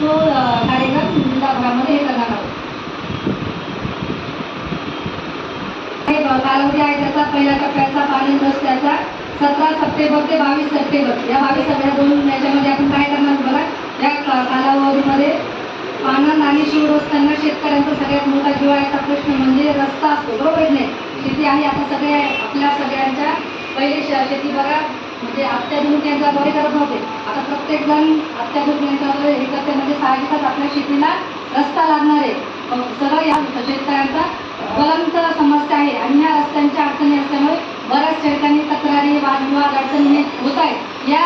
तो कार्यक्रम जिल्हाभरामध्ये हे करणार आहोत. कालावधी आहे त्याचा पहिल्या टप्प्याचा पाणी रस्त्याचा. सतरा सप्टेंबर ते बावीस सप्टेंबर. या बावीस सगळ्या दोन याच्यामध्ये आपण काय करणार बघा? या कालावधीमध्ये पानंद आणि शिव रस्त्यांना शेतकऱ्यांचा सगळ्यात मोठा जिव्हाळ्याचा प्रश्न म्हणजे रस्ता असतो बरोबर आहे नाही? शेती आहे आता सगळ्या आपल्या सगळ्यांच्या. पहिले श- शेती बघा. म्हणजे अत्याधुनिक यंत्राद्वारे करत नव्हते. आता प्रत्येक जण अत्याधुनिक यंत्राद्वारे हे करते म्हणजे साहजिकच आपल्या शेतीला रस्ता लागणार आहे. सरळ सगळं या शेतकऱ्यांचा ज्वलंत समस्या आहे. आणि ह्या रस्त्यांच्या अडचणी असल्यामुळे बऱ्याच ठिकाणी तक्रारी वादविवाद अडचणी हे होत आहेत. या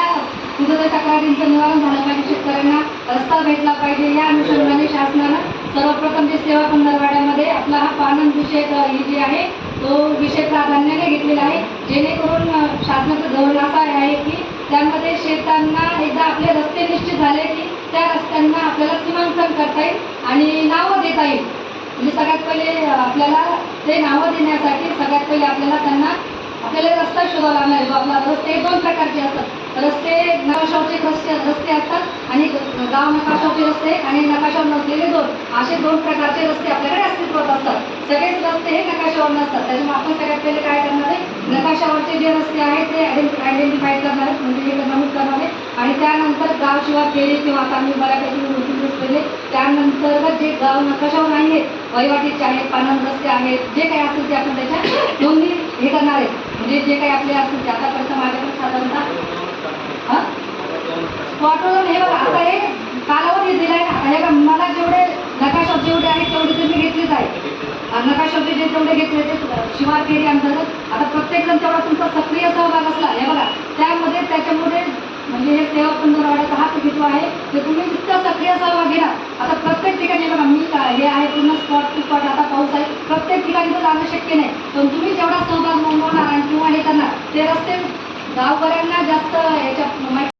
तुझं तक्रारींचं निवारण झालं पाहिजे. शेतकऱ्यांना रस्ता भेटला पाहिजे. या अनुषंगाने शासनानं सर्वप्रथम जे सेवा पंधरवाड्यामध्ये आपला हा पालन विषय हे जे आहे तो विषय प्राधान्याने घेतलेला आहे. जेणेकरून शासनाचं धोरण असं आहे त्यामध्ये शेतांना एकदा आपले रस्ते निश्चित झाले की त्या रस्त्यांना आपल्याला सीमांकन करता येईल आणि नावं देता येईल. म्हणजे सगळ्यात पहिले आपल्याला ते नावं देण्यासाठी सगळ्यात पहिले आपल्याला त्यांना आपल्याला रस्ता शोधावा लागणार. आहे आपला रस्ते दोन प्रकारचे असतात. रस्ते नकाशावचे रस्ते रस्ते असतात आणि गाव नकाशावचे रस्ते आणि नकाशावर नसलेले दोन असे दोन प्रकारचे रस्ते आपल्याकडे अस्तित्वात असतात. सगळेच रस्ते हे नकाशावर नसतात. त्याच्यामुळे आपण सगळ्यात पहिले काय नकाशावरचे जे रस्ते आहेत ते आयडेंटिफाय करणार आहेत म्हणजे हे नमूद करणार. आहे आणि त्यानंतर गाव शिवाय फेरी किंवा आता मी बऱ्यापैकी दोन केले त्यानंतर जे गाव नकाशावर नाही आहेत वहिवाटीचे आहेत पानंद रस्ते आहेत जे काही असतील ते आपण त्याच्या नोंदणी हे करणार आहे म्हणजे जे काही आपले असतील ते. आतापर्यंत माझ्याकडे साधारणतः हां? स्पॉटवर हे बघा आता हे कालावधी दिला ना. हे मला जेवढे नकाशात जेवढे आहेत तेवढे तुम्ही घेतलेच आहे आणि जे तेवढे घेतले ते शिवार फेरी अंतर्गत. आता प्रत्येकजण तेवढा तुमचा सक्रिय सहभाग असला हे बघा त्यामध्ये त्याच्यामध्ये म्हणजे हे सेवा पंधरवाड्याचा हाच हेतू आहे. ते तुम्ही जितका सक्रिय सहभाग घेणार. आता प्रत्येक ठिकाणी बघा मी हे आहे पूर्ण स्पॉट टू स्पॉट आता पाऊस आहे. प्रत्येक ठिकाणी तर जाणं शक्य नाही. पण तुम्ही जेवढा सहभाग नोंदवणार आणि किंवा हे करणार ते रस्ते गावकऱ्यांना जास्त याच्या